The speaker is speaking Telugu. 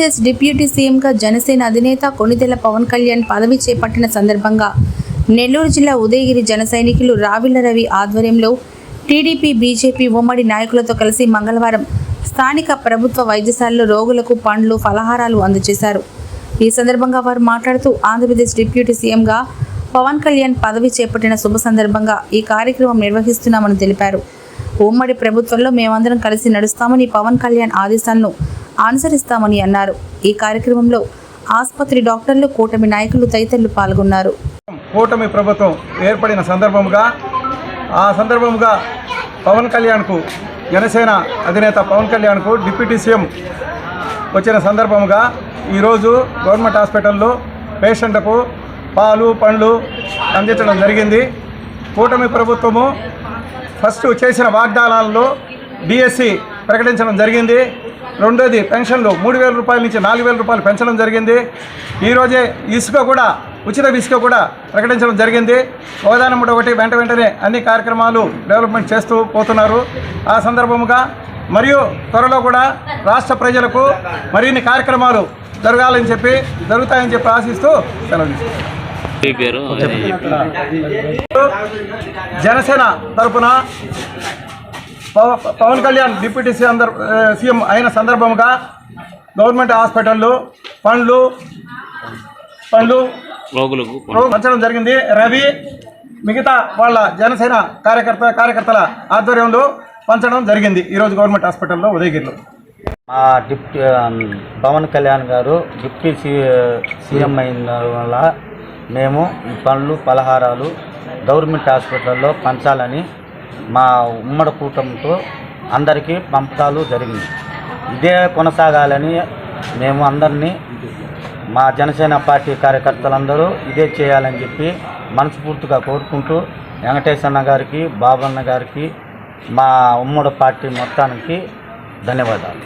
ఆంధ్రప్రదేశ్ డిప్యూటీ సీఎంగా జనసేన అధినేత కొణిదెల పవన్ కళ్యాణ్ పదవి చేపట్టిన సందర్భంగా నెల్లూరు జిల్లా ఉదయగిరి జన సైనికులు రావిళ్ళ రవి ఆధ్వర్యంలో టీడీపీ బీజేపీ ఉమ్మడి నాయకులతో కలిసి మంగళవారం స్థానిక ప్రభుత్వ వైద్యశాలలో రోగులకు పండ్లు ఫలహారాలు అందజేశారు. ఈ సందర్భంగా వారు మాట్లాడుతూ ఆంధ్రప్రదేశ్ డిప్యూటీ సీఎంగా పవన్ కళ్యాణ్ పదవి చేపట్టిన శుభ సందర్భంగా ఈ కార్యక్రమం నిర్వహిస్తున్నామని తెలిపారు. ఉమ్మడి ప్రభుత్వంలో మేమందరం కలిసి నడుస్తామని పవన్ కళ్యాణ్ ఆదేశాలను అనుసరిస్తామని అన్నారు. ఈ కార్యక్రమంలో ఆసుపత్రి డాక్టర్లు కూటమి నాయకులు తదితరులు పాల్గొన్నారు. కూటమి ప్రభుత్వం ఏర్పడిన సందర్భముగా ఆ సందర్భముగా పవన్ కళ్యాణ్కు జనసేన అధినేత పవన్ కళ్యాణ్కు డిప్యూటీ సీఎం వచ్చిన సందర్భముగా ఈరోజు గవర్నమెంట్ హాస్పిటల్లో పేషెంట్లకు పాలు పండ్లు అందించడం జరిగింది. కూటమి ప్రభుత్వము ఫస్ట్ చేసిన వాగ్దానాలలో డిఎస్సి ప్రకటించడం జరిగింది. రెండోది పెన్షన్లు. మూడు వేల రూపాయల నుంచి నాలుగు వేల రూపాయలు పెంచడం జరిగింది. ఈరోజే ఇసుక కూడా ఉచిత ఇసుక కూడా ప్రకటించడం జరిగింది. ఒకదానమ్మటి ఒకటి వెంట వెంటనే అన్ని కార్యక్రమాలు డెవలప్మెంట్ చేస్తూ పోతున్నారు. ఆ సందర్భముగా మరియు త్వరలో కూడా రాష్ట్ర ప్రజలకు మరిన్ని కార్యక్రమాలు జరగాలని చెప్పి జరుగుతాయని చెప్పి ఆశిస్తూ సెలవు జనసేన తరపున పవ- Pawan Kalyan deputy CM CM అయిన సందర్భంగా గవర్నమెంట్ హాస్పిటల్లో పండ్లు పండ్లు పంచడం జరిగింది. రవి మిగతా వాళ్ళ జనసేన కార్యకర్త కార్యకర్తల ఆధ్వర్యంలో పంచడం జరిగింది. ఈరోజు గవర్నమెంట్ హాస్పిటల్లో ఉదయగిరిలో. మా డిప్యూటీ పవన్ కళ్యాణ్ గారు డిప్యూటీ సీ సీఎం అయిన వల్ల మేము ఈ పండ్లు పలహారాలు గవర్నమెంట్ హాస్పిటల్లో పంచాలని మా ఉమ్మడి కూటమితో అందరికీ పంపకాలు జరిగింది ఇదే కొనసాగాలని మేము అందరినీ మా జనసేన పార్టీ కార్యకర్తలందరూ ఇదే చేయాలని చెప్పి మనస్ఫూర్తిగా కోరుకుంటూ వెంకటేశ్వర గారికి బాబన్న గారికి మా ఉమ్మడి పార్టీ మొత్తానికి ధన్యవాదాలు.